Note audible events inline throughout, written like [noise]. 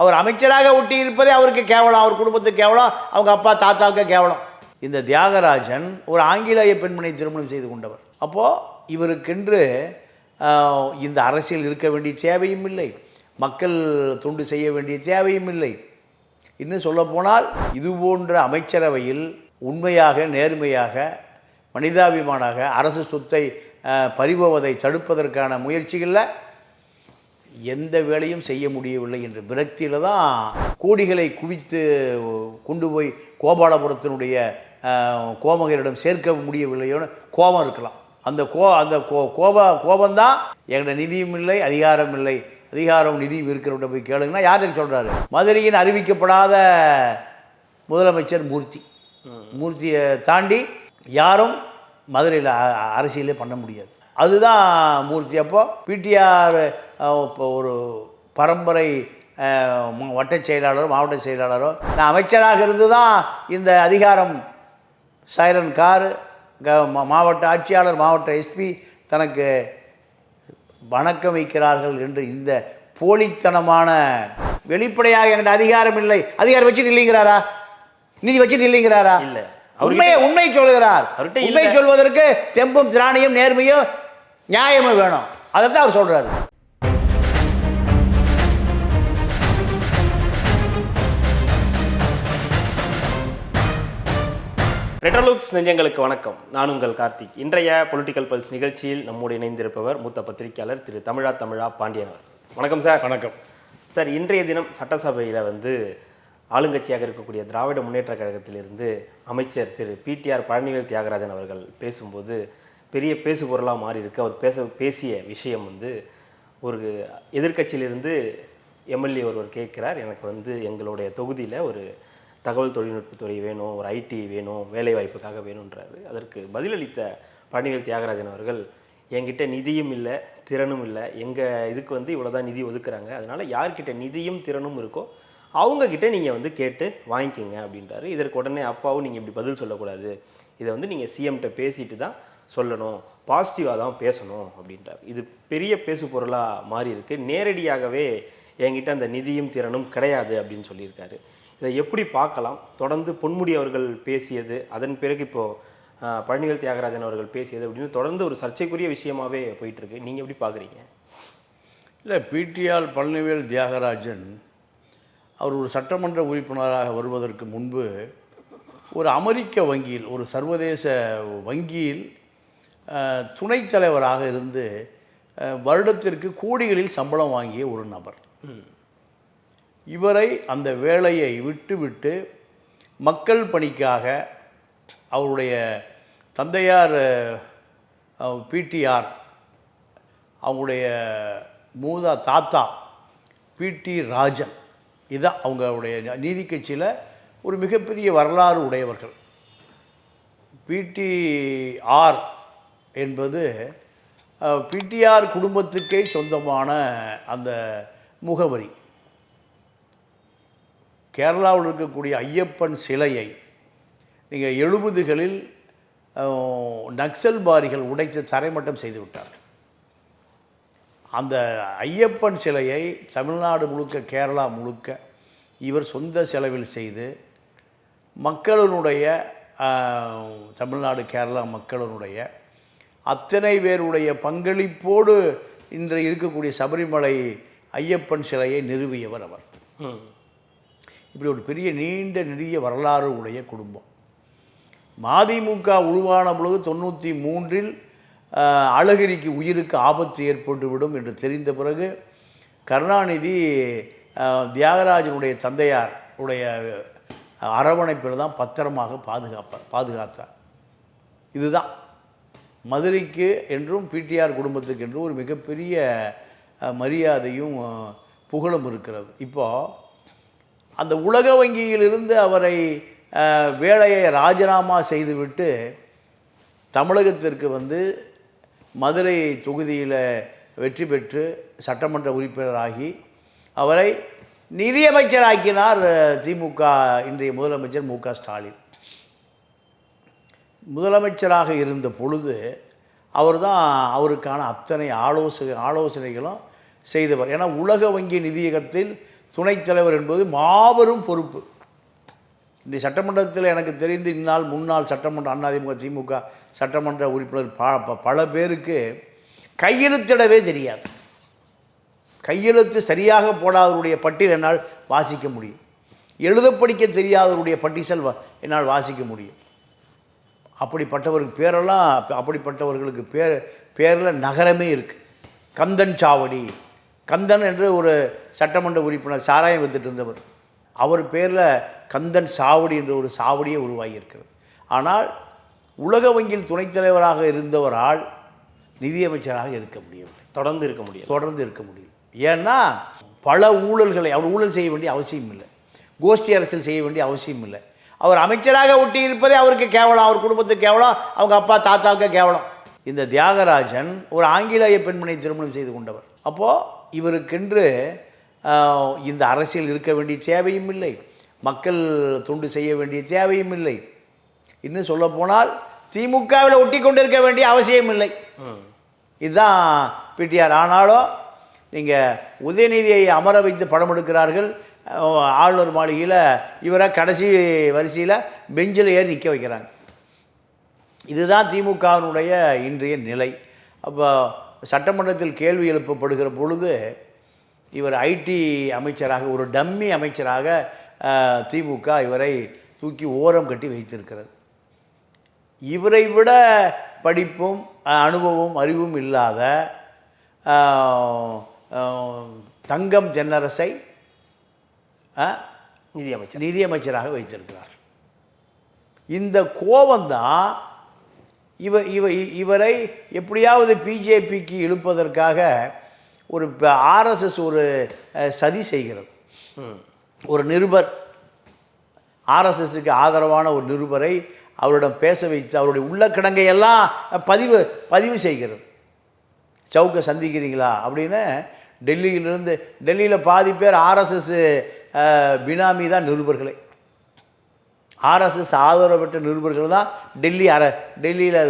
அவர் அமைச்சராக ஒட்டி இருப்பதே அவருக்கு கேவலம் அவர் குடும்பத்துக்கு கேவலம் அவங்க அப்பா தாத்தாவுக்கு கேவலம். இந்த தியாகராஜன் ஒரு ஆங்கிலேய பெண்மணியை திருமணம் செய்து கொண்டவர். அப்போது இவருக்கென்று இந்த அரசியல் இருக்க வேண்டிய தேவையும் இல்லை. மக்கள் தொண்டு செய்ய வேண்டிய தேவையும் இல்லை. இன்னும் சொல்லப்போனால் இது போன்ற அமைச்சரவையில் உண்மையாக நேர்மையாக மனிதாபிமானாக அரசு சொத்தை பறிபோவதை தடுப்பதற்கான முயற்சிகளில் எந்த வேலையும் செய்ய முடியவில்லை என்ற விரக்தியில் தான் கோடிகளை குவித்து கொண்டு போய் கோபாலபுரத்தினுடைய கோமகரிடம் சேர்க்க முடியவில்லையோன்னு கோபம் இருக்கலாம். அந்த கோ அந்த கோ கோப கோபந்தான் என்கிட்ட நிதியும் இல்லை அதிகாரம் இல்லை. அதிகாரம் நிதியும் இருக்கிறவட்ட போய் கேளுங்கன்னா யாருக்கு சொல்கிறாரு மதுரையின் அறிவிக்கப்படாத முதலமைச்சர் மூர்த்தி. மூர்த்தியை தாண்டி யாரும் மதுரையில் அரசியலே பண்ண முடியாது. அதுதான் மூர்த்தி. அப்போ பிடிஆர் இப்போ ஒரு பரம்பரை அஹ், ம- வட்டச் செயலாளரோ மாவட்ட செயலாளரோ நான் அமைச்சராக இருந்து தான் இந்த அதிகாரம் சைரன் காரு மாவட்ட ஆட்சியாளர் மாவட்ட எஸ்பி தனக்கு வணக்கம் வைக்கிறார்கள் என்று இந்த போலித்தனமான வெளிப்படையாக என்கிட்ட அதிகாரம் இல்லை. அதிகாரம் வச்சுட்டு இல்லைங்கிறாரா? நிதி வச்சுட்டு இல்லைங்கிறாரா? இல்ல. உண்மையை உண்மை சொல்கிறார் உண்மை. சொல்வதற்கு தெம்பும் திராணியும் நேர்மையும் நியாயமும் வேணும். அதைத்தான் அவர் சொல்றாரு. ரெட்ரோலுக்ஸ் நெஞ்சங்களுக்கு வணக்கம். நான் உங்கள் கார்த்திக். இன்றைய பொலிட்டிக்கல் பல்ஸ் நிகழ்ச்சியில் நம்மோடு இணைந்திருப்பவர் மூத்த பத்திரிகையாளர் திரு தமிழா தமிழா பாண்டியன் வணக்கம் சார். வணக்கம். சார் இன்றைய தினம் சட்டசபையில் வந்து ஆளுங்கட்சியாக இருக்கக்கூடிய திராவிட முன்னேற்ற கழகத்திலிருந்து அமைச்சர் திரு பிடிஆர் பழனிவேல் தியாகராஜன் அவர்கள் பேசும்போது பெரிய பேசு பொருளாக மாறி இருக்கு அவர் பேச பேசிய விஷயம் வந்து ஒரு எதிர்க்கட்சியிலிருந்து எம்எல்ஏ ஒருவர் கேட்கிறார். எனக்கு வந்து எங்களுடைய தொகுதியில் ஒரு தகவல் தொழில்நுட்பத்துறை வேணும் ஒரு ஐடி வேணும் வேலைவாய்ப்புக்காக வேணுன்றாரு அதற்கு பதிலளித்த பழனிவேல் தியாகராஜன் அவர்கள் என்கிட்ட நிதியும் இல்லை திறனும் இல்லை. எங்கள் இதுக்கு வந்து இவ்வளோதான் நிதி ஒதுக்குறாங்க. அதனால் யார்கிட்ட நிதியும் திறனும் இருக்கோ அவங்கக்கிட்ட நீங்கள் வந்து கேட்டு வாங்கிக்கோங்க அப்படின்றாரு. இதற்கு உடனே அப்பாவும் நீங்கள் இப்படி பதில் சொல்லக்கூடாது. இதை வந்து நீங்கள் சிஎம்கிட்ட பேசிட்டு தான் சொல்லணும் பாசிட்டிவாக தான் பேசணும் அப்படின்றார். இது பெரிய பேசு பொருளாக மாறி இருக்கு நேரடியாகவே என்கிட்ட அந்த நிதியும் திறனும் கிடையாது அப்படின்னு சொல்லியிருக்காரு. இதை எப்படி பார்க்கலாம்? தொடர்ந்து பொன்முடி அவர்கள் பேசியது அதன் பிறகு இப்போது பழனிகள் தியாகராஜன் அவர்கள் பேசியது அப்படின்னு தொடர்ந்து ஒரு சர்ச்சைக்குரிய விஷயமாவே போயிட்டுருக்கு. நீங்கள் எப்படி பார்க்குறீங்க? இல்லை பிடிஆர் பழனிவேல் தியாகராஜன் அவர் ஒரு சட்டமன்ற உறுப்பினராக வருவதற்கு முன்பு ஒரு அமெரிக்க வங்கியில் ஒரு சர்வதேச வங்கியில் துணைத் தலைவராக இருந்து வருடத்திற்கு கோடிகளில் சம்பளம் வாங்கிய ஒரு நபர். இவரை அந்த வேலையை விட்டுவிட்டு மக்கள் பணிக்காக அவருடைய தந்தையார் பிடிஆர் அவங்களுடைய மூதா தாத்தா பிடி ராஜன் இதான் அவங்களுடைய நீதி கட்சியில் ஒரு மிகப்பெரிய வரலாறு உடையவர்கள். பிடிஆர் என்பது பிடிஆர் குடும்பத்துக்கே சொந்தமான அந்த முகவரி. கேரளாவில் இருக்கக்கூடிய ஐயப்பன் சிலையை நீங்கள் எழுபதுகளில் நக்சல்பாரிகள் உடைத்து தரைமட்டம் செய்து விட்டார்கள். அந்த ஐயப்பன் சிலையை தமிழ்நாடு முழுக்க கேரளா முழுக்க இவர் சொந்த செலவில் செய்து மக்களினுடைய தமிழ்நாடு கேரளா மக்களினுடைய அத்தனை பேருடைய பங்களிப்போடு இன்று இருக்கக்கூடிய சபரிமலை ஐயப்பன் சிலையை நிறுவியவர் அவர். இப்படி ஒரு பெரிய நீண்ட நெடிய வரலாறு உடைய குடும்பம். மதிமுக உருவான பொழுது தொண்ணூற்றி மூன்றில் அழகிரிக்கு உயிருக்கு ஆபத்து ஏற்பட்டுவிடும் என்று தெரிந்த பிறகு கருணாநிதி தியாகராஜனுடைய தந்தையார் உடைய அரவணைப்பில் தான் பத்திரமாக பாதுகாப்பார் பாதுகாத்தார். இதுதான். மதுரைக்கு என்றும் பிடிஆர் குடும்பத்துக்கு என்றும் ஒரு மிகப்பெரிய மரியாதையும் புகழும் இருக்கிறது. இப்போது அந்த உலக வங்கியிலிருந்து அவரை வேலையை ராஜினாமா செய்துவிட்டு தமிழகத்திற்கு வந்து மதுரை தொகுதியில் வெற்றி பெற்று சட்டமன்ற உறுப்பினராகி அவரை நிதியமைச்சராக்கினார் திமுக இன்றைய முதலமைச்சர் மு க ஸ்டாலின். முதலமைச்சராக இருந்த பொழுது அவர் தான் அவருக்கான அத்தனை ஆலோசனை ஆலோசனைகளும் செய்தவர். ஏன்னா உலக வங்கி நிதியகத்தில் துணைத் தலைவர் என்பது மாபெரும் பொறுப்பு. இந்த சட்டமன்றத்தில் எனக்கு தெரிந்து இந்நாள் முன்னாள் சட்டமன்ற அதிமுக திமுக சட்டமன்ற உறுப்பினர் ப ப- பல பேருக்கு கையெழுத்திடவே தெரியாது. கையெழுத்து சரியாக போடாதவருடைய பட்டியல் என்னால் வாசிக்க முடியும். எழுத படிக்க தெரியாதவருடைய பட்டிசல் வ என்னால் வாசிக்க முடியும். அப்படிப்பட்டவருக்கு பேரெல்லாம் அப்படிப்பட்டவர்களுக்கு பேர் பேரில் நகரமே இருக்குது கந்தன் சாவடி. கந்தன் என்று ஒரு சட்டமன்ற உறுப்பினர் சாராயம் வித்துட்டு இருந்தவர். அவர் பேரில் கந்தன் சாவடி என்ற ஒரு சாவடியே உருவாகி இருக்கிறது ஆனால் உலக வங்கியில் துணைத் தலைவராக இருந்தவரால் நிதியமைச்சராக இருக்க முடியவில்லை. தொடர்ந்து இருக்க முடியும் தொடர்ந்து இருக்க முடியும் ஏன்னா பல ஊழல்களை அவர் ஊழல் செய்ய வேண்டிய அவசியம் இல்லை கோஷ்டி அரசியல் செய்ய வேண்டிய அவசியம் இல்லை அவர் அமைச்சராக ஒட்டி இருப்பதே அவருக்கு கேவலம் அவர் குடும்பத்துக்கு கேவலம் அவங்க அப்பா தாத்தாவுக்கு கேவலம். இந்த தியாகராஜன் ஒரு ஆங்கிலேய பெண்மணியை திருமணம் செய்து கொண்டவர். அப்போது இவருக்கென்று இந்த அரசியல் இருக்க வேண்டிய தேவையும் இல்லை. மக்கள் தொண்டு செய்ய வேண்டிய தேவையும் இல்லை. இன்னும் சொல்லப்போனால் திமுகவில் ஒட்டி கொண்டிருக்க வேண்டிய அவசியம் இல்லை. ம். இதுதான் பிடிஆர் ஆனாலும் நீங்கள் உதயநிதியை அமர வைத்து படம் எடுக்கிறார்கள். ஆளுநர் மாளிகையில் இவரை கடைசி வரிசையில் பெஞ்சில் ஏறி நிற்க வைக்கிறாங்க. இதுதான் திமுகவினுடைய இன்றைய நிலை. அப்போ சட்டமன்றத்தில் கேள்வி எழுப்பப்படுகிற பொழுது இவர் ஐடி அமைச்சராக ஒரு டம்மி அமைச்சராக திமுக இவரை தூக்கி ஓரம் கட்டி வைத்திருக்கிறது. இவரை விட படிப்பும் அனுபவம் அறிவும் இல்லாத தங்கம் தென்னரசை நிதியமைச்சர். நிதியமைச்சராக வைத்திருக்கிறார். இந்த கோபம்தான் இவ இவ இவரை எப்படியாவது பிஜேபிக்கு இழுப்பதற்காக ஒரு ஆர்எஸ்எஸ் ஒரு சதி செய்கிறது. ஒரு நிருபர் ஆர்எஸ்எஸ்க்கு ஆதரவான ஒரு நிருபரை அவரிடம் பேச வைத்து அவருடைய உள்ள கிடங்கையெல்லாம் பதிவு பதிவு செய்கிறது. சவுக்கை சந்திக்கிறீங்களா? அப்படின்னு டெல்லியிலிருந்து டெல்லியில் பாதி பேர் ஆர்எஸ்எஸ் பினாமி தான் நிருபர்களே. ஆர்எஸ்எஸ் ஆதரவு பெற்ற நிருபர்கள் தான் டெல்லி அர டெல்லியில்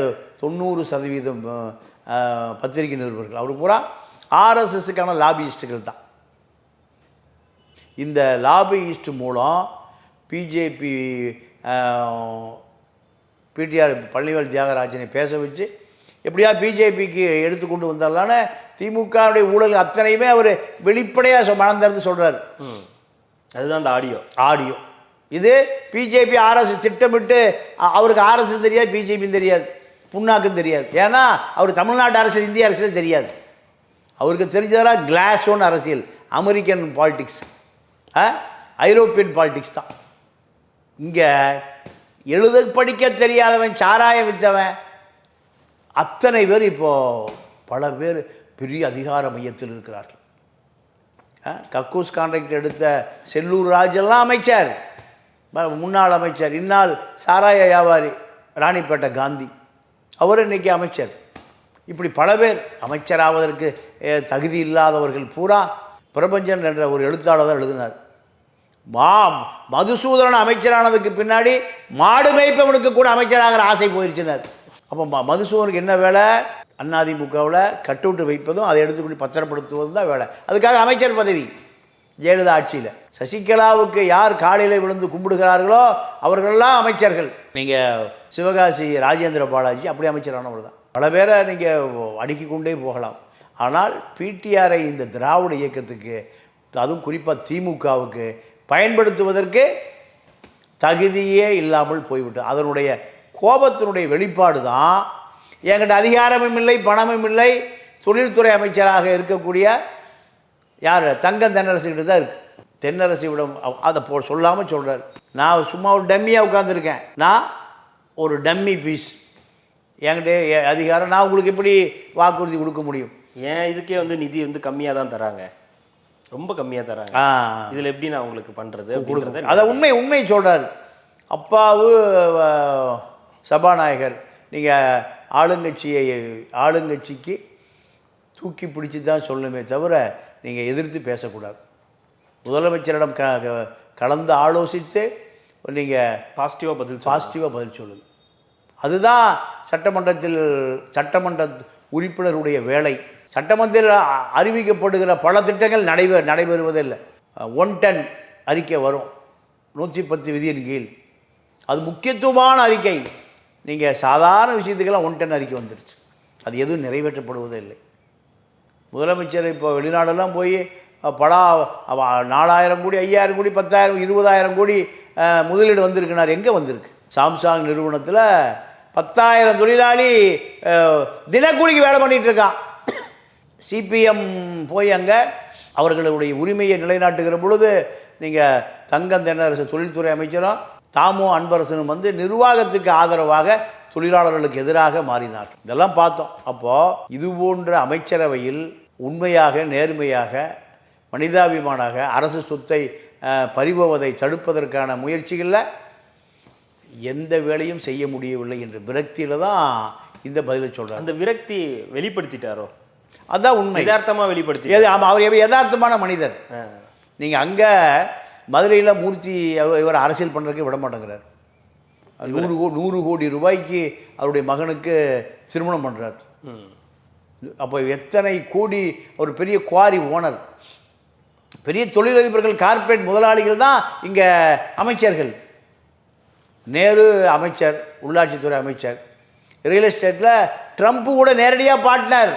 தொண்ணூறு சதவீதம் பத்திரிகை நிருபர்கள். அவர் பூரா ஆர்எஸ்எஸ்க்கான லாபியிஸ்ட்டுகள் தான். இந்த லாபியிஸ்ட் மூலம் பிஜேபி பிடிஆர் பழனிவேல் தியாகராஜனை பேச வச்சு எப்படியா பிஜேபிக்கு எடுத்து கொண்டு வந்தாலான திமுகவுடைய ஊழல் அத்தனையுமே அவர் வெளிப்படையாக மனம் திறந்து சொல்கிறார் அதுதான் அந்த ஆடியோ. ஆடியோ. இது பிஜேபி ஆர்எஸ் திட்டமிட்டு அவருக்கு ஆர்எஸ் தெரியாது பிஜேபியும் தெரியாது புண்ணாக்கும் தெரியாது. ஏன்னா அவர் தமிழ்நாட்டு அரசியல் இந்திய அரசியல் தெரியாது. அவருக்கு தெரிஞ்சதெல்லாம் கிளாஸ் ஒன் அரசியல் அமெரிக்கன் பாலிடிக்ஸ் ஐரோப்பியன் பாலிடிக்ஸ் தான். இங்கே எழுத படிக்க தெரியாதவன் சாராயம் வித்தவன் அத்தனை பேர் இப்போது பல பேர் பெரிய அதிகார மையத்தில் இருக்கிறார்கள். கக்கூஸ் கான்ட்ராக்ட் எடுத்த செல்லூர் ராஜெல்லாம் அமைச்சர். முன்னாள் அமைச்சர். இந்நாள் சாராய வியாபாரி ராணிப்பேட்டை காந்தி. அவர் இன்னைக்கு அமைச்சர். இப்படி பல பேர் அமைச்சராவதற்கு தகுதி இல்லாதவர்கள் பூரா பிரபஞ்சன் என்ற ஒரு எழுத்தாளர் தான் எழுதினார். மா மதுசூதனன் அமைச்சரானதுக்கு பின்னாடி மாடு மேய்ப்பவனுக்கு கூட அமைச்சராகிற ஆசை போயிருச்சுனார். அப்போ ம மதுசூதனுக்கு என்ன வேலை? அதிமுகவில் கட்டுவிட்டு வைப்பதும் அதை எடுத்துக்கொண்டு பத்திரப்படுத்துவதும் தான் வேலை. அதுக்காக அமைச்சர் பதவி ஜெயலலிதா ஆட்சியில். சசிகலாவுக்கு யார் காலையில் விழுந்து கும்பிடுகிறார்களோ அவர்களெல்லாம் அமைச்சர்கள். நீங்கள் சிவகாசி ராஜேந்திர பாலாஜி அப்படி அமைச்சரானவர் தான். பல பேரை நீங்கள் அடுக்கி கொண்டே போகலாம். ஆனால் பிடிஆரை இந்த திராவிட இயக்கத்துக்கு அதுவும் குறிப்பாக திமுகவுக்கு பயன்படுத்துவதற்கு தகுதியே இல்லாமல் போய்விட்டு அதனுடைய கோபத்தினுடைய வெளிப்பாடு தான் என்கிட்ட அதிகாரமும் இல்லை பணமும் இல்லை. தொழில்துறை அமைச்சராக இருக்கக்கூடிய யார்? தங்கம் தென்னரசுக்கிட்ட தான் இருக்கு. தென்னரசிவிடம் அவ- அதை போ சொல்லாமல் சொல்கிறார் நான் சும்மா ஒரு டம்மியாக உட்காந்துருக்கேன் நான் ஒரு டம்மி பீஸ். என்கிட்ட அதிகாரம் நான் உங்களுக்கு எப்படி வாக்குறுதி கொடுக்க முடியும்? ஏன் இதுக்கே வந்து நிதி வந்து கம்மியாக தான் தராங்க. ரொம்ப கம்மியாக தராங்க. ஆ. இதில் எப்படி நான் உங்களுக்கு பண்ணுறது கொடுக்க அப்படிங்கிறத அதை உண்மை உண்மை சொல்கிறார் அப்பாவு சபாநாயகர். நீங்கள் ஆளுங்கட்சியை ஆளுங்கட்சிக்கு தூக்கி பிடிச்சி தான் சொல்லணுமே தவிர நீங்கள் எதிர்த்து பேசக்கூடாது. முதலமைச்சரிடம் க கலந்து ஆலோசித்து நீங்கள் பாசிட்டிவாக பதில். பாசிட்டிவாக பதில் சொல்லுங்க. அதுதான் சட்டமன்றத்தில் சட்டமன்ற உறுப்பினருடைய வேலை. சட்டமன்றத்தில் அறிவிக்கப்படுகிற பல திட்டங்கள் நடைபெ நடைபெறுவதில்லை. ஒன் டன் அறிக்கை வரும். நூற்றி பத்து விதியின் கீழ். அது முக்கியத்துவமான அறிக்கை. நீங்கள் சாதாரண விஷயத்துக்கெல்லாம் ஒன் டன் அறிக்கை வந்துருச்சு. அது எதுவும் நிறைவேற்றப்படுவதே இல்லை. முதலமைச்சர் இப்போ வெளிநாடெல்லாம் போய் படா நாலாயிரம் கோடி ஐயாயிரம் கோடி பத்தாயிரம் இருபதாயிரம் கோடி முதலீடு வந்திருக்குனார். எங்கே வந்திருக்கு? சாம்சாங் நிறுவனத்தில் பத்தாயிரம் தொழிலாளி தினக்கூலிக்கு வேலை பண்ணிகிட்டு இருக்கான். சிபிஎம் போய் அங்கே அவர்களுடைய உரிமையை நிலைநாட்டுகிற பொழுது நீங்கள் தங்கம் தென்னரசு தொழில்துறை அமைச்சரும் தாமோ அன்பரசனும் வந்து நிர்வாகத்துக்கு ஆதரவாக தொழிலாளர்களுக்கு எதிராக மாறினார். இதெல்லாம் பார்த்தோம். அப்போது இது போன்ற அமைச்சரவையில் உண்மையாக நேர்மையாக மனிதாபிமானாக அரசு சொத்தை பறிபோவதை தடுப்பதற்கான முயற்சிகளில் எந்த வேலையும் செய்ய முடியவில்லை என்ற விரக்தியில் தான் இந்த பதிலை சொல்கிறார் அந்த விரக்தி வெளிப்படுத்திட்டாரோ? அதுதான் உண்மை. யதார்த்தமா வெளிப்படுத்தி ஆமாம் அவர் யதார்த்தமான மனிதர். நீங்கள் அங்கே மதுரையில் மூர்த்தி இவர் அரசியல் பண்ணுறதுக்கு விட மாட்டேங்கிறார். நூறு கோ நூறு கோடி ரூபாய்க்கு அவருடைய மகனுக்கு திருமணம் பண்ணுறார். அப்போ எத்தனை கோடி ஒரு பெரிய குவாரி ஓனர். பெரிய தொழிலதிபர்கள் கார்ப்பரேட் முதலாளிகள் தான் இங்கே அமைச்சர்கள். நேரு அமைச்சர் உள்ளாட்சித்துறை அமைச்சர். ரியல் எஸ்டேட்டில் ட்ரம்ப் கூட நேரடியாக பார்ட்னர்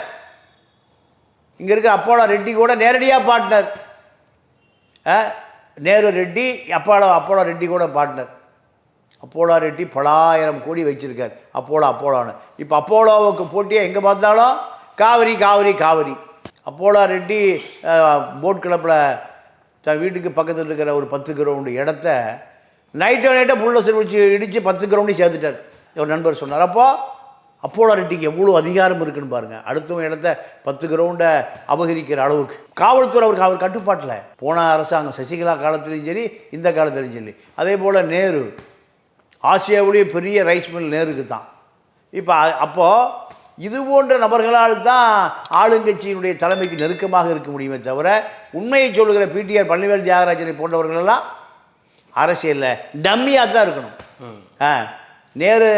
இங்கே இருக்கிற அப்போலோ ரெட்டி கூட நேரடியாக partner Nehru Reddy Apollo Apollo Reddy கூட பார்ட்னர் அப்போலோ ரெட்டி பலாயிரம் கோடி வச்சிருக்கார். அப்போலோ அப்போலோன்னு. இப்போ அப்போலோவுக்கு போட்டியாக எங்கே பார்த்தாலும்? காவிரி காவிரி காவிரி. அப்போலோ ரெட்டி போட் கிளப்பில் தன் வீட்டுக்கு பக்கத்தில் இருக்கிற ஒரு பத்து கிரவுண்டு இடத்த நைட்டோ நைட்டை புல்லசர் வச்சு இடித்து பத்து கிரவுண்டு சேர்த்துட்டார். ஒரு நண்பர் சொன்னார் அப்போது அப்போலோ ரெட்டிக்கு எவ்வளோ அதிகாரம் இருக்குன்னு பாருங்கள் அடுத்தவங்க இடத்த பத்து கிரவுண்டை அபகரிக்கிற அளவுக்கு. காவல்துறை அவருக்கு அவர் கட்டுப்பாட்டில். போன அரசாங்கம் சசிகலா காலத்துலேயும் சரி இந்த காலத்துலேயும் சரி. அதே போல் நேரு. ஆசியாவுடைய பெரிய ரைஸ் மில் நேருக்கு தான். இப்போ அப்போது இது போன்ற நபர்களால் தான் ஆளுங்கட்சியினுடைய தலைமைக்கு நெருக்கமாக இருக்க முடியுமே தவிர உண்மையை சொல்லுகிற பிடிஆர் பழனிவேல் தியாகராஜனை போன்றவர்களெல்லாம் அரசியலில் டம்மியாக தான் இருக்கணும். ஆ. நேரு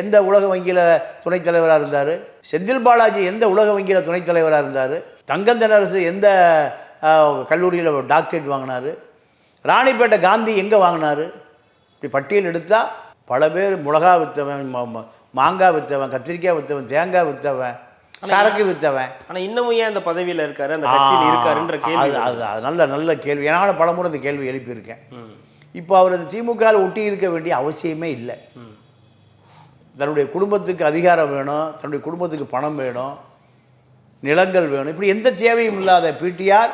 எந்த உலக வங்கியில் துணைத் தலைவராக இருந்தார்? செந்தில் பாலாஜி எந்த உலக வங்கியில் துணைத் தலைவராக இருந்தார்? தங்கம் தென்னரசு எந்த கல்லூரியில் டாக்டரேட் வாங்கினார்? ராணிப்பேட்டை காந்தி எங்கே வாங்கினார்? இப்படி பட்டியல் எடுத்தால் பல பேர் மிளகா விற்றவன் மாங்காய் விற்றவன் கத்திரிக்காய் விற்றவன் தேங்காய் விற்றவன் சரக்கு விற்றவன் ஆனா இன்னமும் ஏன் அந்த பதவியில இருக்காரு? அந்த கட்சியில் இருக்காருன்ற கேள்வி அது அது நல்ல நல்ல கேள்வி. நான் பலமுறை இந்த கேள்வி எழுப்பியிருக்கேன். இப்போ அவர் திமுகவில் ஒட்டி இருக்க வேண்டிய அவசியமே இல்லை. தன்னுடைய குடும்பத்துக்கு அதிகாரம் வேணும் தன்னுடைய குடும்பத்துக்கு பணம் வேணும் நிலங்கள் வேணும். இப்படி எந்த தேவையும் இல்லாத பிடிஆர்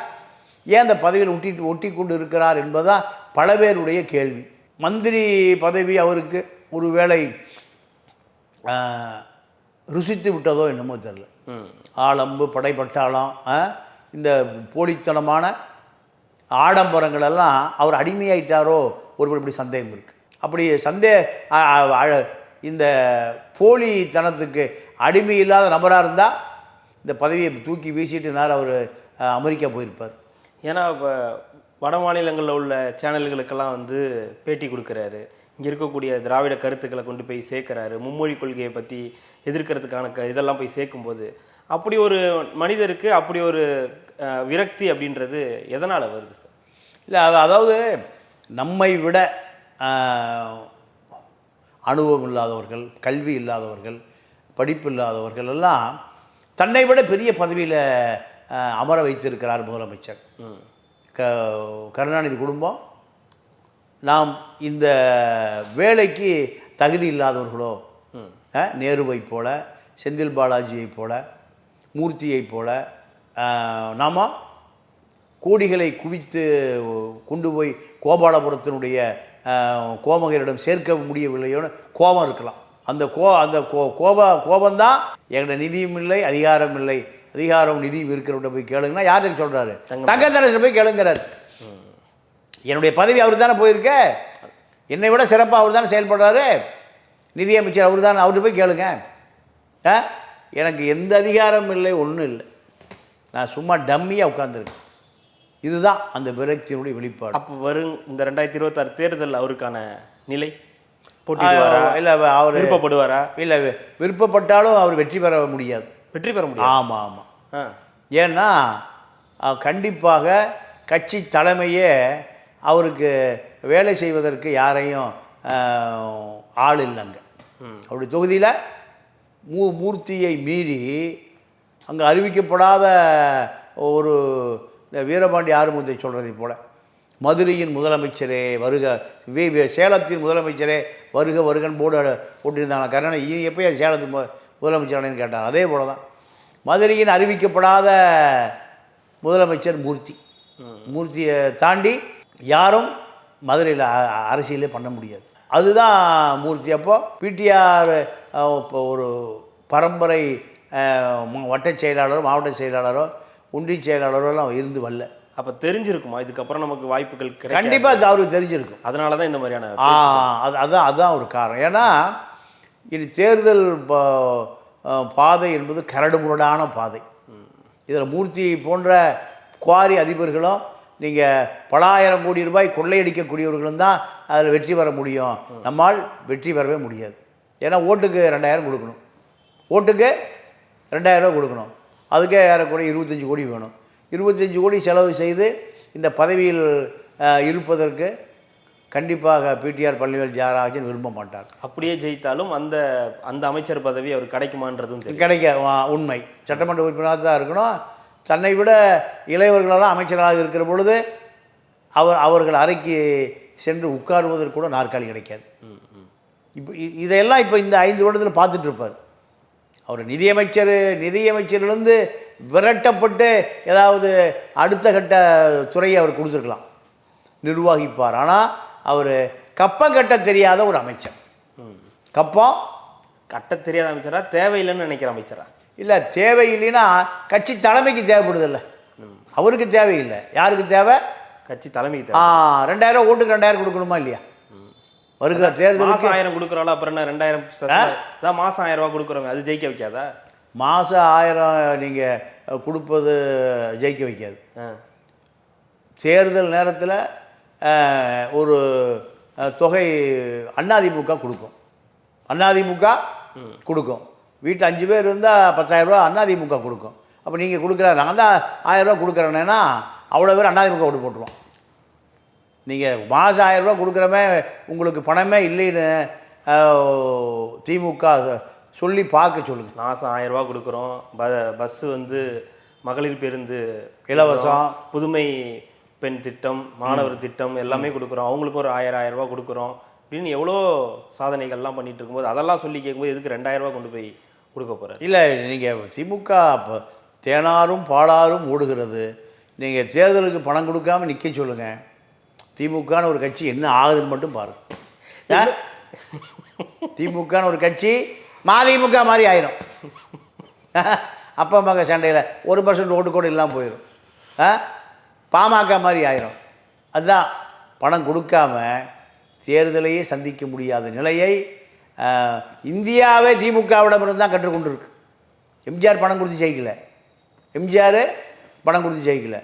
ஏன் அந்த பதவியில் ஒட்டி ஒட்டி கொண்டு இருக்கிறார் என்பதுதான் பல பேருடைய கேள்வி. மந்திரி பதவி அவருக்கு ஒருவேளை ஆஹ், ருசித்து விட்டதோ என்னமோ தெரில. ஆளம்பு படைப்பட்டாளம் இந்த போலித்தனமான ஆடம்பரங்களெல்லாம் அவர் அடிமையாயிட்டாரோ ஒரு இப்படி சந்தேகம் இருக்குது அப்படி சந்தே இந்த போலித்தனத்துக்கு அடிமை இல்லாத நபராக இருந்தால் இந்த பதவியை தூக்கி வீசிட்டு நேரம் அவர் அமெரிக்கா போயிருப்பார். ஏன்னா இப்போ வட மாநிலங்களில் உள்ள சேனல்களுக்கெல்லாம் வந்து பேட்டி கொடுக்குறாரு. இங்கே இருக்கக்கூடிய திராவிட கருத்துக்களை கொண்டு போய் சேர்க்குறாரு. மும்மொழி கொள்கையை பற்றி எதிர்க்கிறதுக்கான க இதெல்லாம் போய் சேர்க்கும்போது அப்படி ஒரு மனிதருக்கு அப்படி ஒரு விரக்தி அப்படின்றது எதனால் வருது சார்? இல்லை அதாவது நம்மை விட அனுபவம் இல்லாதவர்கள் கல்வி இல்லாதவர்கள் படிப்பு இல்லாதவர்கள் எல்லாம் தன்னை விட பெரிய பதவியில் அமர வைத்திருக்கிறார் முதலமைச்சர். க கருணாநிதி குடும்பம். நாம் இந்த வேலைக்கு தகுதி இல்லாதவர்களோ நேருவைப் போல செந்தில் பாலாஜியைப் போல மூர்த்தியைப் போல நாம கோடிகளை குவித்து கொண்டு போய் கோபாலபுரத்தினுடைய அஹ், கோமகரிடம் சேர்க்க முடியவில்லையோன்னு கோபம் இருக்கலாம். அந்த கோ அந்த கோ கோப கோபம்தான் என்கிட்ட நிதியும் இல்லை அதிகாரம் இல்லை. அதிகாரம் நிதியும் இருக்கிறவட்ட போய் கேளுங்கன்னா யாருக்கு சொல்கிறாரு தங்கத்தரசில் போய் கேளுங்கிறார். என்னுடைய பதவி அவர் தானே போயிருக்க. என்னை விட சிறப்பாக அவர் தானே செயல்படுறாரு. நிதியமைச்சர் அவர் தானே அவர்கிட்ட போய் கேளுங்க. எனக்கு எந்த அதிகாரமும் இல்லை ஒன்றும் இல்லை. நான் சும்மா டம்மியாக உட்காந்துருக்கேன் இதுதான் அந்த விரக்தியினுடைய வெளிப்பாடு. அப்போ வரும் இந்த ரெண்டாயிரத்தி இருபத்தாறு தேர்தல் அவருக்கான நிலை? போட்டிடுவாரா இல்லை அவர் விருப்பப்படுவாரா? இல்லை விருப்பப்பட்டாலும் அவர் வெற்றி பெற முடியாது. வெற்றி பெற முடியும் ஆமாம் ஆமாம் ஏன்னா கண்டிப்பாக கட்சி தலைமையே அவருக்கு வேலை செய்வதற்கு யாரையும் ஆள் இல்லைங்க. அவருடைய தொகுதியில் மூ மூர்த்தியை மீறி அங்கே அறிவிக்கப்படாத ஒரு இந்த வீரபாண்டி ஆறுமுகத்தை சொல்கிறதை போல். மதுரையின் முதலமைச்சரே வருக வே- சேலத்தின் முதலமைச்சரே வருக வருகன் போர்டு போட்டிருந்தாங்க. கருணாநிதி இவன் எப்போ சேலத்து முதலமைச்சரானு கேட்டாங்க அதே போல தான். மதுரையின் அறிவிக்கப்படாத முதலமைச்சர் மூர்த்தி. மூர்த்தியை தாண்டி யாரும் மதுரையில் அரசியலே பண்ண முடியாது. அதுதான் மூர்த்தி. அப்போது பிடிஆர் இப்போ ஒரு பரம்பரை வட்ட வட்டச் செயலாளரோ மாவட்ட செயலாளரோ ஒன்றிய செயலாளரோ எல்லாம் இருந்து வரல. அப்போ தெரிஞ்சிருக்குமா? இதுக்கப்புறம் நமக்கு வாய்ப்புகள் கிடைக்கும் கண்டிப்பாக அது அவருக்கு தெரிஞ்சிருக்கும். அதனால தான் இந்த மாதிரியான அது அதான் அதுதான் ஒரு காரணம். ஏன்னா இனி தேர்தல் பாதை என்பது கரடுமுரடான பாதை. இதில் மூர்த்தி போன்ற குவாரி அதிபர்களும் நீங்கள் பலாயிரம் கோடி ரூபாய் கொள்ளையடிக்கக்கூடியவர்களும் தான் அதில் வெற்றி பெற முடியும். நம்மால் வெற்றி பெறவே முடியாது. ஏன்னா ஓட்டுக்கு ரெண்டாயிரம் கொடுக்கணும். ஓட்டுக்கு ரெண்டாயிரம் ரூபாய் கொடுக்கணும். அதுக்கே ஏறக்குறைய இருபத்தஞ்சி கோடி வேணும். இருபத்தஞ்சி கோடி செலவு செய்து இந்த பதவியில் இருப்பதற்கு கண்டிப்பாக பிடிஆர் பழனிவேல் தியாகராஜன் விரும்ப மாட்டார். அப்படியே ஜெயித்தாலும் அந்த அந்த அமைச்சர் பதவி அவர் கிடைக்குமான்றதும் கிடைக்க உண்மை. சட்டமன்ற உறுப்பினராக தான் இருக்கணும். தன்னை விட இளையவர்களெல்லாம் அமைச்சராக இருக்கிற பொழுது அவர் அவர்கள் அறைக்கு சென்று உட்காருவதற்கு கூட நாற்காலி கிடைக்காது. இப்போ இதையெல்லாம் இப்போ இந்த ஐந்து வருடத்தில் பார்த்துட்டு இருப்பார். அவர் நிதியமைச்சர் நிதியமைச்சரிலிருந்து விரட்டப்பட்டு ஏதாவது அடுத்த கட்ட துறையை அவர் கொடுத்துருக்கலாம். நிர்வகிப்பார். ஆனால் அவர் கப்பம் கட்ட தெரியாத ஒரு அமைச்சர். ம். கப்பம்? கட்ட தெரியாத அமைச்சரா? தேவையில்லைன்னு நினைக்கிற அமைச்சரா? இல்லை தேவையில்லைன்னா கட்சி தலைமைக்கு தேவைப்படுதில்ல. அவருக்கு தேவையில்லை. யாருக்கு தேவை? கட்சி தலைமைக்கு ஆ தேவை ரெண்டாயிரம் ஓட்டுக்கு ரெண்டாயிரம் கொடுக்கணுமா இல்லையா? வருகிற தேர்தலுக்கு மாசம் ஆயிரம் கொடுக்குறோம் அப்புறம் என்ன ரெண்டாயிரம் தான் மாசம் ஆயிரம் ரூபாய் கொடுக்குறோங்க அது ஜெயிக்க வைக்காதா? மாதம் ஆயிரம் நீங்கள் கொடுப்பது ஜெயிக்க வைக்காது. தேர்தல் நேரத்தில் ஒரு தொகை அதிமுக கொடுக்கும். அதிமுக கொடுக்கும். வீட்டில் அஞ்சு பேர் இருந்தால் பத்தாயிரரூபா அதிமுக கொடுக்கும். அப்போ நீங்கள் கொடுக்குற நான் தான் ஆயிரரூபா கொடுக்குறேன்னா அவ்வளோ பேர் அதிமுக ஓட்டு போட்டுருவோம். நீங்கள் மாதம் ஆயிரரூபா கொடுக்குறமே உங்களுக்கு பணமே இல்லைன்னு திமுக சொல்லி பார்க்க சொல்லுங்கள் மாசம் ஆயிரம் ரூபாய் கொடுக்குறோம். ப பஸ்ஸு வந்து மகளிர் பேருந்து இலவசம். புதுமை பெண் திட்டம் மாணவர் திட்டம் எல்லாமே கொடுக்குறோம். அவங்களுக்கு ஒரு ஆயிரம் ரூபாய் கொடுக்குறோம். அப்படின்னு எவ்வளோ சாதனைகள்லாம் பண்ணிட்டு இருக்கும்போது அதெல்லாம் சொல்லி கேட்கும்போது எதுக்கு ரெண்டாயிரம் ரூபாய் கொண்டு போய் கொடுக்க போறாரு? இல்லை நீங்கள் திமுக தேனாரும் பாலாரும் ஓடுகிறது. நீங்கள் தேர்தலுக்கு பணம் கொடுக்காம நிற்க சொல்லுங்கள் திமுகன்னு ஒரு கட்சி என்ன ஆகுதுன்னு மட்டும் பாருங்க. ஆ? திமுகன்னு ஒரு கட்சி மதிமுக மாதிரி ஆயிரும். அப்பா மக சண்டையில் ஒரு பர்சன்ட் ஓட்டு கூட இல்லாமல் போயிடும் ஆ? பாமக மாதிரி ஆயிரும். அதுதான் பணம் கொடுக்காம தேர்தலையே சந்திக்க முடியாத நிலையை இந்தியாவே திமுகவிடமிருந்து தான் கற்றுக்கொண்டிருக்கு. எம்ஜிஆர் பணம் கொடுத்து ஜெயிக்கல. எம்ஜிஆர் பணம் கொடுத்து ஜெயிக்கலை.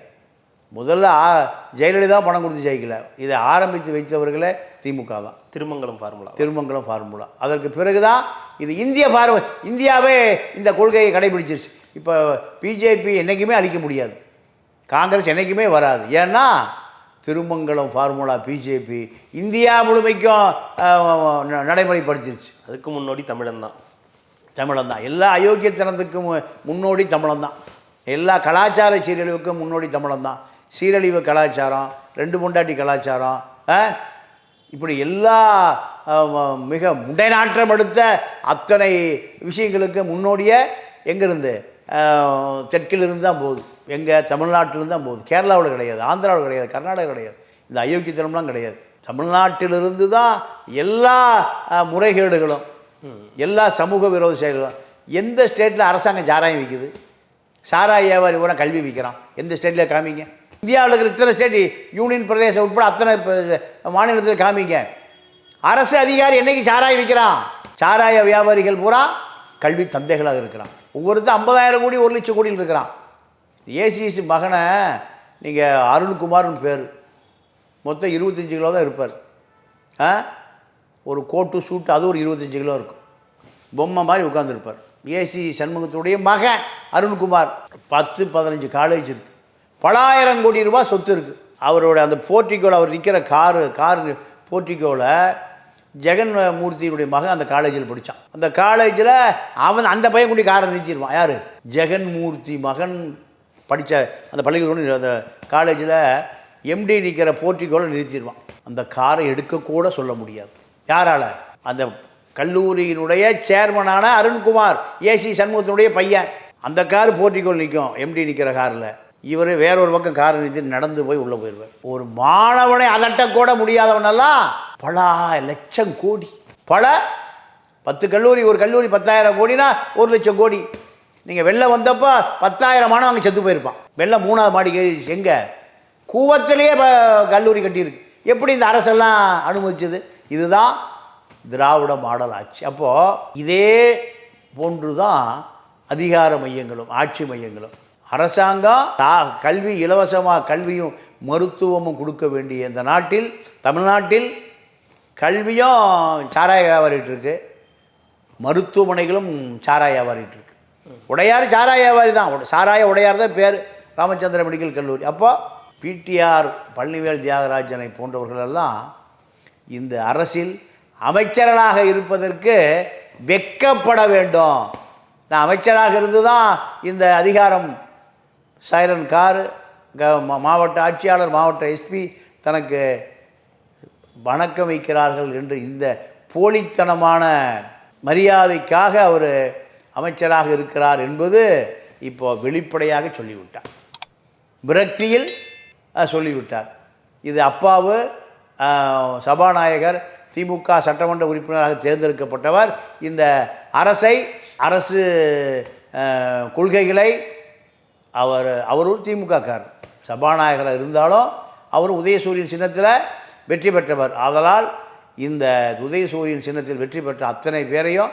முதல்ல ஆ ஜெயலலிதா பணம் கொடுத்து ஜெயிக்கல. இதை ஆரம்பித்து வைத்தவர்களே திமுக தான். திருமங்கலம் ஃபார்முலா திருமங்கலம் ஃபார்முலா அதற்கு பிறகுதான் இது இந்திய ஃபார்மு இந்தியாவே இந்த கொள்கையை கடைபிடிச்சிருச்சு. இப்போ பிஜேபி என்றைக்குமே அழிக்க முடியாது. காங்கிரஸ் என்றைக்குமே வராது. ஏன்னா திருமங்கலம் ஃபார்முலா பிஜேபி இந்தியா முழுமைக்கும் நடைமுறைப்படுத்திருச்சு. அதுக்கு முன்னோடி தமிழன் தான். தமிழன் தான். எல்லா அயோக்கியத்தனத்துக்கும் முன்னோடி தமிழன் தான். எல்லா கலாச்சார சீரழிவுக்கும் முன்னோடி தமிழன் தான். சீரழிவு கலாச்சாரம் ரெண்டு முண்டாட்டி கலாச்சாரம் ஆ? இப்படி எல்லா மிக முடைநாற்றம் எடுத்த அத்தனை விஷயங்களுக்கு முன்னோடியே எங்கேருந்து? தெற்கிலிருந்து தான் போகுது. எங்கே? தமிழ்நாட்டிலிருந்து தான் போகுது. கேரளாவில் கிடையாது ஆந்திராவில் கிடையாது கர்நாடகா கிடையாது. இந்த அயோக்கியத்தனம்லாம் கிடையாது. தமிழ்நாட்டிலிருந்து தான் எல்லா முறைகேடுகளும் எல்லா சமூக விரோத செயல்களும் எந்த ஸ்டேட்டில் அரசாங்கம் சாராயம் விற்குது சாராய வியாபாரி பூரா கல்வி விற்கிறான். எந்த ஸ்டேட்டில் காமிங்க? இந்தியாவில் இருக்கிற இத்தனை ஸ்டேட் யூனியன் பிரதேசம் உட்பட அத்தனை மாநிலத்தில் காமிங்க அரசு அதிகாரி என்னைக்கு சாராய விற்கிறான் சாராய வியாபாரிகள் பூரா கல்வி தந்தைகளாக இருக்கிறான். ஒவ்வொருத்தர் ஐம்பதாயிரம் கோடி ஒரு லட்சம் கோடியில் இருக்கிறான். ஏசிஎஸ் மகனை நீங்கள் அருண்குமார்னு பேர். மொத்தம் இருபத்தஞ்சு கிலோ தான் இருப்பார். ஆ? ஒரு கோட்டு சூட்டு அது ஒரு இருபத்தஞ்சி கிலோ இருக்கும். பொம்மை மாதிரி உட்காந்துருப்பார் ஏசி சண்முகத்துடைய மகன் அருண்குமார். பத்து பதினஞ்சு காலேஜ் இருக்குது பலாயிரம் கோடி ரூபாய் சொத்து இருக்குது அவரோட அந்த போர்ட்டிகோவில் அவர் நிற்கிற காரு கார் போர்ட்டிகோவில் ஜெகன் மூர்த்தியினுடைய மகன் அந்த காலேஜில் படித்தான் அந்த காலேஜில் அவன் அந்த பையன் கூட்டி காரை நிறுத்திடுவான். யார்? ஜெகன் மூர்த்தி மகன் படித்த அந்த பள்ளிக்கூடம் அந்த காலேஜில் எம்டி நிற்கிற போர்ட்டிகோவில் நிறுத்திடுவான். அந்த காரை எடுக்கக்கூட சொல்ல முடியாது. யாரால்? அந்த கல்லூரியினுடைய சேர்மனான அருண்குமார் ஏசி சண்முகத்தினுடைய பையன். அந்த கார் போர்ட்டிகோல் நிற்கும் எம்டி நிற்கிற காரில். இவர் வேறொரு பக்கம் கார் நிறுத்தி நடந்து போய் உள்ளே போயிடுவார். ஒரு மாணவனை அதட்டக்கூட முடியாதவனெல்லாம் பல லட்சம் கோடி பல பத்து கல்லூரி ஒரு கல்லூரி பத்தாயிரம் கோடினா ஒரு லட்சம் கோடி. நீங்கள் வெளில வந்தப்போ பத்தாயிரம் மாணவங்க செத்து போயிருப்பான். வெளில மூணாவது மாடி ஏறி எங்கே? கூவத்திலேயே ப- கல்லூரி கட்டியிருக்கு. எப்படி இந்த அரசெல்லாம் அனுமதிச்சது? இதுதான் திராவிட மாடல் ஆட்சி அப்போது இதே போன்று தான் அதிகார மையங்களும் ஆட்சி மையங்களும். அரசாங்கம் தா- கல்வி இலவசமாக கல்வியும் மருத்துவமும் கொடுக்க வேண்டிய இந்த நாட்டில் தமிழ்நாட்டில் கல்வியும் சாராய வியாபாரிட்டு இருக்கு. மருத்துவமனைகளும் சாராய வியாபாரிட்டு இருக்கு. உடையார் சாராய வியாபாரி தான். உட- சாராய உடையார் தான் பேர். ராமச்சந்திர மெடிக்கல் கல்லூரி. அப்போ பிடிஆர் பழனிவேல் தியாகராஜனை போன்றவர்களெல்லாம் இந்த அரசில் அமைச்சர்களாக இருப்பதற்கு வெட்கப்பட வேண்டும். நான் அமைச்சராக இருந்து தான் இந்த அதிகாரம் சைரன் காரு க- மாவட்ட ஆட்சியாளர் மாவட்ட எஸ்பி தனக்கு வணக்கம் வைக்கிறார்கள் என்று இந்த போலித்தனமான மரியாதைக்காக அவர் அமைச்சராக இருக்கிறார் என்பது இப்போ வெளிப்படையாக சொல்லிவிட்டார். விரக்தியில் சொல்லிவிட்டார். இது அப்பாவு சபாநாயகர் திமுக சட்டமன்ற உறுப்பினராக தேர்ந்தெடுக்கப்பட்டவர். இந்த அரசை அரசு கொள்கைகளை அவர் அவர் ஒரு திமுகக்கார் சபாநாயகராக இருந்தாலும் அவர் உதயசூரியன் சின்னத்தில் வெற்றி பெற்றவர். ஆதலால் இந்த உதயசூரியன் சின்னத்தில் வெற்றி பெற்ற அத்தனை பேரையும்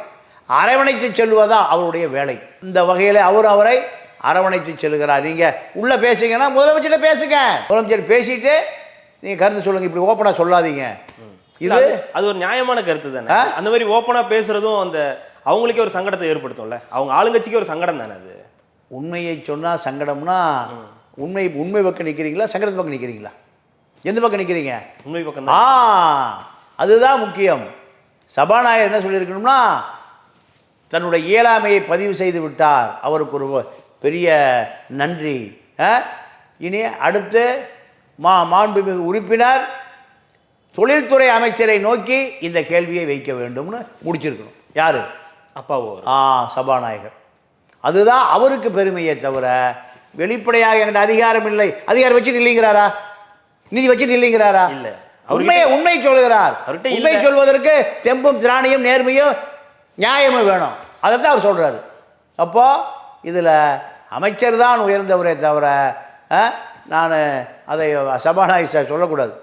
அரவணைத்து செல்வதா அவருடைய வேலை. இந்த வகையில் அவர் அவரை அரவணைத்து செல்கிறார் நீங்கள் உள்ளே பேசுங்கன்னா முதலமைச்சர்கிட்ட பேசுங்க. முதலமைச்சர் பேசிட்டு நீங்கள் கருத்து சொல்லுங்கள் இப்படி ஓப்பனாக சொல்லாதீங்க. இது அது ஒரு நியாயமான கருத்து தானே. அந்த மாதிரி ஓப்பனா பேசுறதும் அந்த அவங்களுக்கே ஒரு சங்கடத்தை ஏற்படுத்தும்ல. அவங்க ஆளுங்கட்சிக்கு ஒரு சங்கடம் தானே அது? உண்மையை சொன்னால் சங்கடம்னா உண்மை உண்மை பக்கம் நிற்கிறீங்களா சங்கடத்து பக்கம் நிற்கிறீங்களா எந்த பக்கம் நிற்கிறீங்க உண்மை பக்கம் ஆ அதுதான் முக்கியம். சபாநாயகர் என்ன சொல்லியிருக்கணும்னா தன்னுடைய இயலாமையை பதிவு செய்து விட்டார். அவருக்கு ஒரு பெரிய நன்றி? இனி அடுத்து மா மாண்புமிகு உறுப்பினர் தொழில்துறை அமைச்சரை நோக்கி இந்த கேள்வியை வைக்க வேண்டும்னு முடிச்சிருக்கணும். யாரு? அப்பாவோ. ஆ சபாநாயகர். அதுதான் அவருக்கு பெருமையே தவிர வெளிப்படையாக என்கிட்ட அதிகாரம் இல்லை. அதிகாரம் வச்சுட்டு இல்லைங்கிறாரா? நிதி வச்சுட்டு இல்லைங்கிறாரா? இல்ல. உண்மையை உண்மை சொல்கிறார் உண்மை. சொல்வதற்கு தெம்பும் திராணியும் நேர்மையும் நியாயமும் வேணும். அதைத்தான் அவர் சொல்றாரு. அப்போ இதில் அமைச்சர் தான் உயர்ந்தவரே தவிர நான் அதை சபாநாயகர் சொல்லக்கூடாது.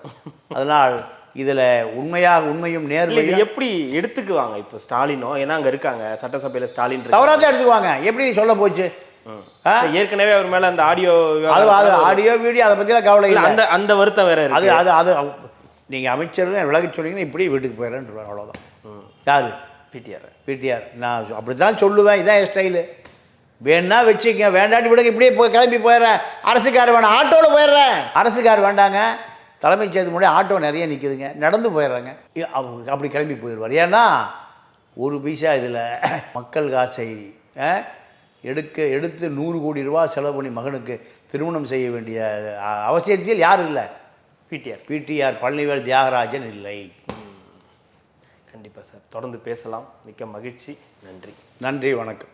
அதனால் இதில் உண்மையாக உண்மையும் நேர்மையும் இது எப்படி எடுத்துக்குவாங்க இப்போ ஸ்டாலினோ? ஏன்னா அங்க இருக்காங்க சட்டசபையில ஸ்டாலின். தவறாக தான் எடுத்துக்குவாங்க. எப்படி நீ சொல்ல போச்சு? ஏற்கனவே அவர் மேல அந்த ஆடியோ அது அது ஆடியோ வீடியோ அதை பற்றிலாம் கவலை இல்லை அந்த அந்த வருத்தம் வேற அது அது அது நீங்கள் அமைச்சர் விலகி சொன்னீங்கன்னா இப்படி வீட்டுக்கு போயிடறேன் அவ்வளோதான். யார்? பிடிஆர். பிடிஆர். நான் அப்படி தான் சொல்லுவேன். இதான் என் ஸ்டைலு. வேணா வச்சுக்க வேண்டாட்டி விடுங்க. இப்படியே போய் கிளம்பி போயிடுறேன். அரசு கார் வேணாம். ஆட்டோவில் போயிடுறேன். அரசு கார் வேண்டாங்க. தலைமைச் செயலகத்துக்கு முன்னாடி ஆட்டோ நிறைய நிற்குதுங்க நடந்து போயிடுறாங்க. அப்படி கிளம்பி போயிடுவார். ஏன்னா ஒரு பைசா இதில் [coughs] மக்கள் காசை எடுக்க எடுத்து நூறு கோடி ரூபா செலவு பண்ணி மகனுக்கு திருமணம் செய்ய வேண்டிய அவசியத்தில் யாரும் இல்லை? பிடிஆர் பிடிஆர் பழனிவேல் தியாகராஜன் இல்லை. கண்டிப்பா சார். தொடர்ந்து பேசலாம். மிக்க மகிழ்ச்சி. நன்றி. நன்றி வணக்கம்.